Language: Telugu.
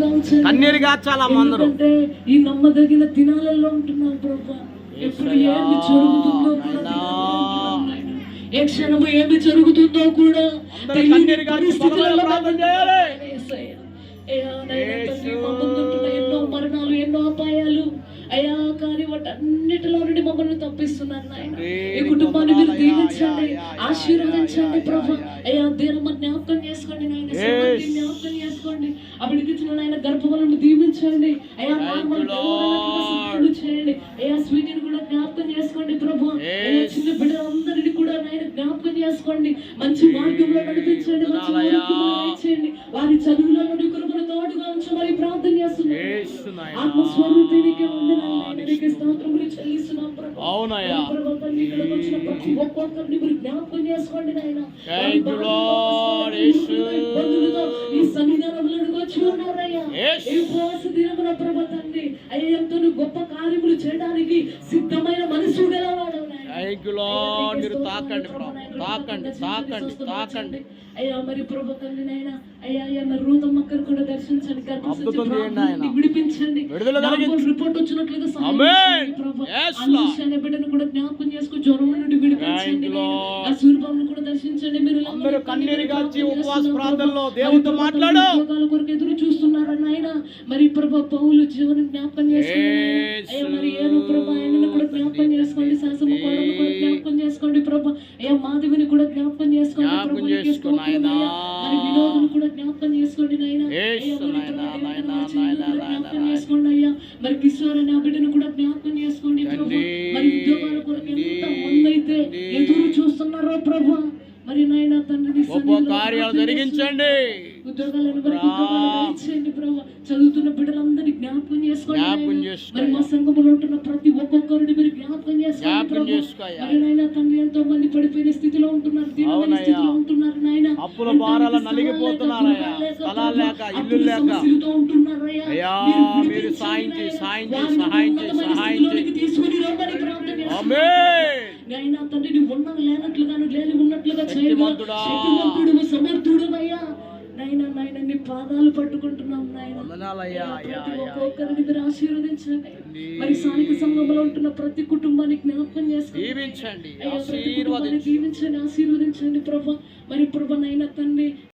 కన్నీరు కాచాలమ్మ అందరూ? ఈ నమ్మదగిన దినాలలో ఉంటున్నాం ప్రభా. ఎప్పుడు ఏమి జరుగుతుందో. ఏ క్షణము ఏమి జరుగుతుందో కూడా తెలియని పరిస్థితులలో ఎన్నో మరణాలు ఎన్నో అపాయాలు అయ్యా కానీ వాటన్నిటిలో నుండి మమ్మల్ని తప్పిస్తున్నారు నాయన. ఈ కుటుంబాన్ని మీరు దీవించండి ఆశీర్వదించండి ప్రభు. అయ్యా దేనమ్మ జ్ఞాపకం చేసుకోండి. ఇచ్చిన నాయన గర్భవలను దీవించండి. అయ్యా చేయండి. అయ్యా స్వీటీని కూడా జ్ఞాపకం చేసుకోండి ప్రభు. అయ్యా చిన్న బిడ్డలందరినీ కూడా నాయన జ్ఞాపకం చేసుకోండి. మంచి మార్గంలో నడిపించండి వారి చదువులో నుండి కురుమల తోడుగా ఉంచమని ప్రార్థన చేస్తున్నాం. ఆత్మస్వరూపినికి వందనాలు నీకు స్తోత్రములు చెల్లిస్తున్నాం ప్రభు. అవునయ్యా. ప్రభు తండ్రి ఇక్కడికి వచ్చిన ప్రతి ఒక్కొక్కరిని మీరు జ్ఞాపకం చేసుకోండి నాయన. ఈ వచ్చి ఉన్నారయ్యా యేసు. ఈ ఉపవాస దినమున ప్రభు తండ్రి అయ్యా ఎంతో గొప్ప కార్యములు చేయడానికి సిద్ధమైన మనసు లార్డ్ మీరు తాకండి ప్రభు తాకండి తాకండి తాకండి. అయ్యా మరి ప్రభు తండ్రి నాయన అయ్యా అయ్యా మరి రూతమ్మక్కను కూడా దర్శించండి. విడిపించండి. రిపోర్ట్ వచ్చినట్లుగా ప్రభు. బిడ్డను కూడా జ్ఞాపకం చేసుకుని జ్వరం నుండి విడిపించండి. ఆ సూర్యబాబును కూడా దర్శించండి. మీరు అందరూ ఉపవాస ప్రార్థనలో దేవునితో మాట్లాడు. కొరకు ఎదురు చూస్తున్నారా నాయన? మరి ప్రభు పౌలు జీవనం జ్ఞాపకం చేసుకోండి. అయ్యా మరి ఏను ప్రభు ఆయనను కూడా జ్ఞాపకం చేసుకోండి. శాసన ప్రభు అయ్యా మాధవిని కూడా జ్ఞాపకం చేసుకోండి. అయ్యా. మరి వినోదును కూడా జ్ఞాపకం చేసుకోండి జ్ఞాపకం. చేసుకోండి అయ్యా కిషోర్ అనే బిడ్డను కూడా జ్ఞాపకం చేసుకోండి ప్రభు మరి ఉద్యోగాల కొరకు ఎంత మంది అయితే. ఎదురు చూస్తున్నారో ప్రభు మరి నాయన తండ్రి గొప్ప కార్యాలు జరిగించండి ఉద్యోగాలను ప్రభు చదువుతున్న బిడ్డలందరినీ జ్ఞాపకం చేసుకోండి జ్ఞాపకం మరి మా సంఘములో ఉంటున్న ప్రతి ఒక్కొక్కరిని మీరు జ్ఞాపకం చేసుకోండి జ్ఞాపకం. మరి నాయన తండ్రి ఎంతో మంది పడిపోయిన స్థితిలో ఉంటున్నారు దీనమైన. స్థితిలో ఉంటున్నారు నాయన అప్పుల భారాల నలిగిపోతున్నారయ్యా. స్థలాలు లేక, ఇల్లు లేక. సమస్యలతో ఉంటున్నారయ్యా అయ్యా, మీరు సాయం నాయనా. సాయం వారిని సహాయం ఉన్నతమైన సహాయం తీసుకొని రమ్మని ప్రార్థన. ఆమేన్ అయినా తండ్రి నువ్వు ఉన్నవి లేనట్లుగాను లేని ఉన్నట్లుగా చేయగల శక్తిమంతుడా. శక్తిమంతుడు సమర్థుడు అయ్యా నాయన నాయన నీ పాదాలు పట్టుకుంటున్నాం నాయన. ప్రతి ఒక్కొక్కరిని మీరు ఆశీర్వదించండి. మరి స్థానిక సంఘంలో ఉంటున్న ప్రతి కుటుంబాన్ని జ్ఞాపకం చేసుకోండి. దీవించండి ఆశీర్వదించండి. ప్రభా. మరి ప్రభా నైనా తండ్రి